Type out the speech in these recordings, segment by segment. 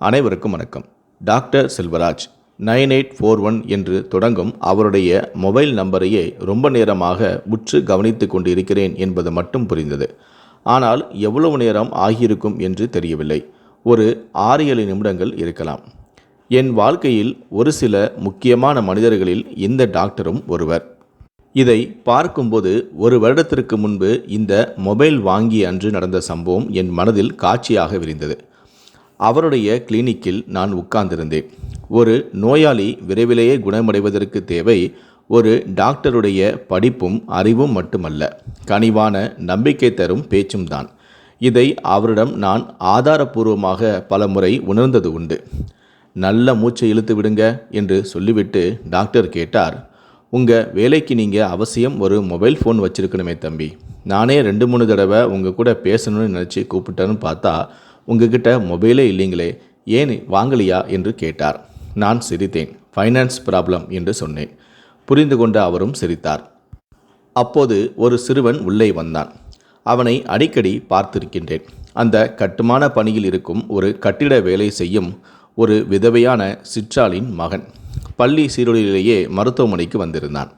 அனைவருக்கும் வணக்கம். Doctor Selvaraj nine eight four one என்று தொடங்கும் அவருடைய மொபைல் நம்பரையே ரொம்ப நேரமாக உற்று கவனித்து கொண்டு இருக்கிறேன் என்பது மட்டும் புரிந்தது. ஆனால் எவ்வளவு நேரம் ஆகியிருக்கும் என்று தெரியவில்லை. ஒரு ஆறு ஏழு நிமிடங்கள் இருக்கலாம். என் வாழ்க்கையில் ஒரு சில முக்கியமான மனிதர்களில் இந்த டாக்டரும் ஒருவர். இதை பார்க்கும்போது ஒரு வருடத்திற்கு முன்பு இந்த மொபைல் வாங்கி அன்று நடந்த சம்பவம் என் மனதில் காட்சியாக விரிந்தது. அவருடைய கிளினிக்கில் நான் உட்கார்ந்திருந்தேன். ஒரு நோயாளி விரைவிலேயே குணமடைவதற்கு தேவை ஒரு டாக்டருடைய படிப்பும் அறிவும் மட்டுமல்ல. கனிவான நம்பிக்கை தரும் பேச்சும் தான். இதை அவரிடம் நான் ஆதாரபூர்வமாக பலமுறை உணர்ந்தது உண்டு. நல்ல மூச்சை இழுத்து விடுங்க என்று சொல்லிவிட்டு டாக்டர் கேட்டார். உங்கள் வேலைக்கு நீங்கள் அவசியம் ஒரு மொபைல் ஃபோன் வச்சுருக்கணுமே தம்பி. நானே ரெண்டு மூணு தடவை உங்கள் கூட பேசணும்னு நினச்சி கூப்பிட்டேன்னு பார்த்தா உங்ககிட்ட மொபைலே இல்லைங்களே ஏன் வாங்கலையா என்று கேட்டார். நான் சிரித்தேன். ஃபைனான்ஸ் ப்ராப்ளம் என்று சொன்னேன். புரிந்து கொண்ட அவரும் சிரித்தார். அப்போது ஒரு சிறுவன் உள்ளே வந்தான். அவனை அடிக்கடி பார்த்திருக்கின்றேன். அந்த கட்டுமான பணியில் இருக்கும் ஒரு கட்டிட வேலை செய்யும் ஒரு விதவையான சிற்றாளின் மகன். பள்ளி சீருடையிலேயே மருத்துவமனைக்கு வந்திருந்தான்.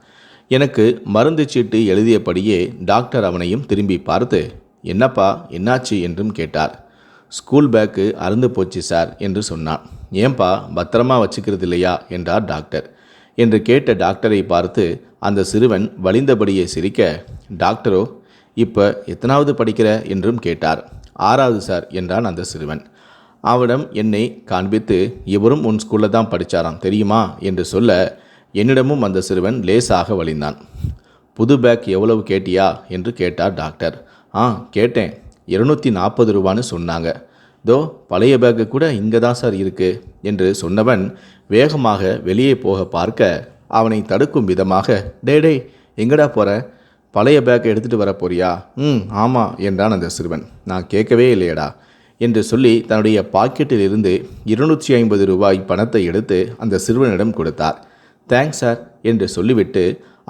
எனக்கு மருந்து சீட்டு எழுதியபடியே டாக்டர் அவனையும் திரும்பி பார்த்து என்னப்பா என்னாச்சு? என்றும் கேட்டார். ஸ்கூல் பேக்கு அறுந்து போச்சு சார் என்று சொன்னான். ஏன்பா பத்திரமா வச்சுக்கிறது இல்லையா? என்றார் டாக்டர். என்று கேட்ட டாக்டரை பார்த்து அந்த சிறுவன் வலிந்தபடியே சிரிக்க டாக்டரோ இப்போ எத்தனாவது படிக்கிற? என்றும் கேட்டார். ஆறாவது சார் என்றான் அந்த சிறுவன். அவனிடம் என்னை காண்பித்து இவரும் உன் ஸ்கூலில் தான் படித்தாராம் தெரியுமா? என்று சொல்ல என்னிடமும் அந்த சிறுவன் லேசாக வழிந்தான் புது பேக் எவ்வளவு கேட்டியா? என்று கேட்டார் டாக்டர். ஆ கேட்டேன். இருநூற்றி நாற்பது ரூபான்னு சொன்னாங்க. தோ பழைய பேக்கு கூட இங்கே தான் சார் இருக்கு என்று சொன்னவன் வேகமாக வெளியே போக பார்க்க அவனை தடுக்கும் விதமாக டே டே எங்கடா போகிற பழைய பேக்கை எடுத்துகிட்டு வர போறியா? ம் ஆமாம் என்றான் அந்த சிறுவன். நான் கேட்கவே இல்லையடா என்று சொல்லி தன்னுடைய பாக்கெட்டில் இருந்து இருநூற்றி ஐம்பது ரூபாய் பணத்தை எடுத்து அந்த சிறுவனிடம் கொடுத்தார். தேங்க்ஸ் சார் என்று சொல்லிவிட்டு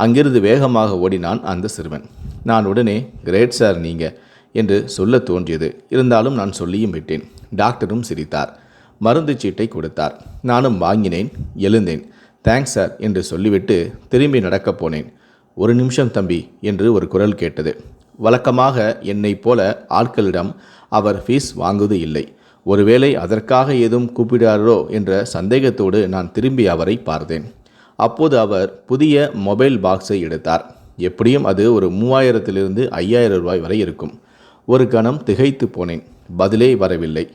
அங்கிருந்து வேகமாக ஓடினான் அந்த சிறுவன். நான் உடனே கிரேட் சார் நீங்கள் என்று சொல்ல தோன்றியது. இருந்தாலும் நான் சொல்லியும் விட்டேன். டாக்டரும் சிரித்தார். மருந்து சீட்டை கொடுத்தார். நானும் வாங்கினேன் எழுந்தேன். தேங்க்ஸ் சார் என்று சொல்லிவிட்டு திரும்பி நடக்கப் போனேன். ஒரு நிமிஷம் தம்பி என்று ஒரு குரல் கேட்டது. வழக்கமாக என்னைப் போல ஆட்களிடம் அவர் ஃபீஸ் வாங்குவது இல்லை. ஒருவேளை அதற்காக ஏதும் கூப்பிடாரோ என்ற சந்தேகத்தோடு நான் திரும்பி அவரை பார்த்தேன். அப்போது அவர் புதிய மொபைல் பாக்ஸை எடுத்தார். எப்படியும் அது ஒரு மூவாயிரத்திலிருந்து ஐயாயிரம் ரூபாய் வரை இருக்கும். ஒரு கணம் திகைத்து போனேன். பதிலே வரவில்லை.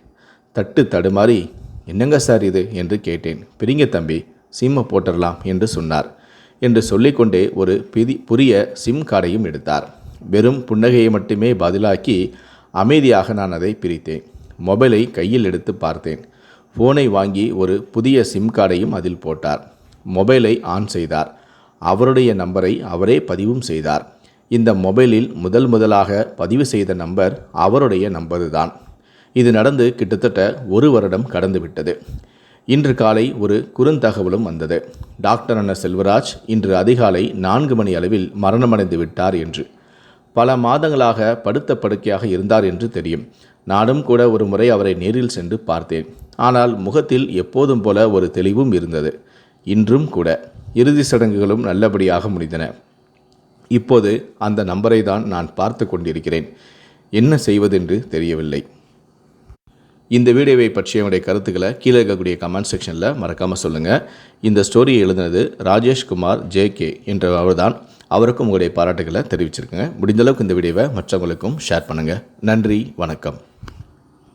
தட்டு தடுமாறி என்னங்க சார் இது? என்று கேட்டேன். பிரிங்க தம்பி சிம்மை போட்டுடலாம் என்று சொன்னார். என்று சொல்லிக்கொண்டே ஒரு பிதி புரிய சிம் கார்டையும் எடுத்தார். வெறும் புன்னகையை மட்டுமே பதிலாக்கி அமைதியாக நான் அதை பிரித்தேன். மொபைலை கையில் எடுத்து பார்த்தேன். ஃபோனை வாங்கி ஒரு புதிய சிம் கார்டையும் அதில் போட்டார். மொபைலை ஆன் செய்தார். அவருடைய நம்பரை அவரே பதிவும் செய்தார். இந்த மொபைலில் முதல் முதலாக பதிவு செய்த நம்பர் அவருடைய நம்பரு தான் இது நடந்து கிட்டத்தட்ட ஒரு வருடம் கடந்துவிட்டது. இன்று காலை ஒரு குறுந்தகவலும் வந்தது. டாக்டர் அண்ண செல்வராஜ் இன்று அதிகாலை நான்கு மணி அளவில் மரணமடைந்து விட்டார் என்று. பல மாதங்களாக படுத்த படுக்கையாக இருந்தார் என்று தெரியும். நானும் கூட ஒரு முறை அவரை நேரில் சென்று பார்த்தேன். ஆனால் முகத்தில் எப்போதும் போல ஒரு தெளிவும் இருந்தது. இன்றும் கூட. இறுதி சடங்குகளும் நல்லபடியாக முடிந்தன. இப்போது அந்த நம்பரை தான் நான் பார்த்து கொண்டிருக்கிறேன். என்ன செய்வதென்று தெரியவில்லை. இந்த வீடியோவை பற்றிய என்னுடைய கருத்துக்களை கீழே இருக்கக்கூடிய கமெண்ட் செக்ஷனில் மறக்காமல் சொல்லுங்கள் இந்த ஸ்டோரியை எழுதினது ராஜேஷ்குமார் ஜே கே என்ற அவர்தான் அவருக்கும் உங்களுடைய பாராட்டுகளை தெரிவிச்சிருக்கேங்க. முடிந்தளவுக்கு இந்த வீடியோவை மற்றவங்களுக்கும் ஷேர் பண்ணுங்கள் நன்றி வணக்கம்.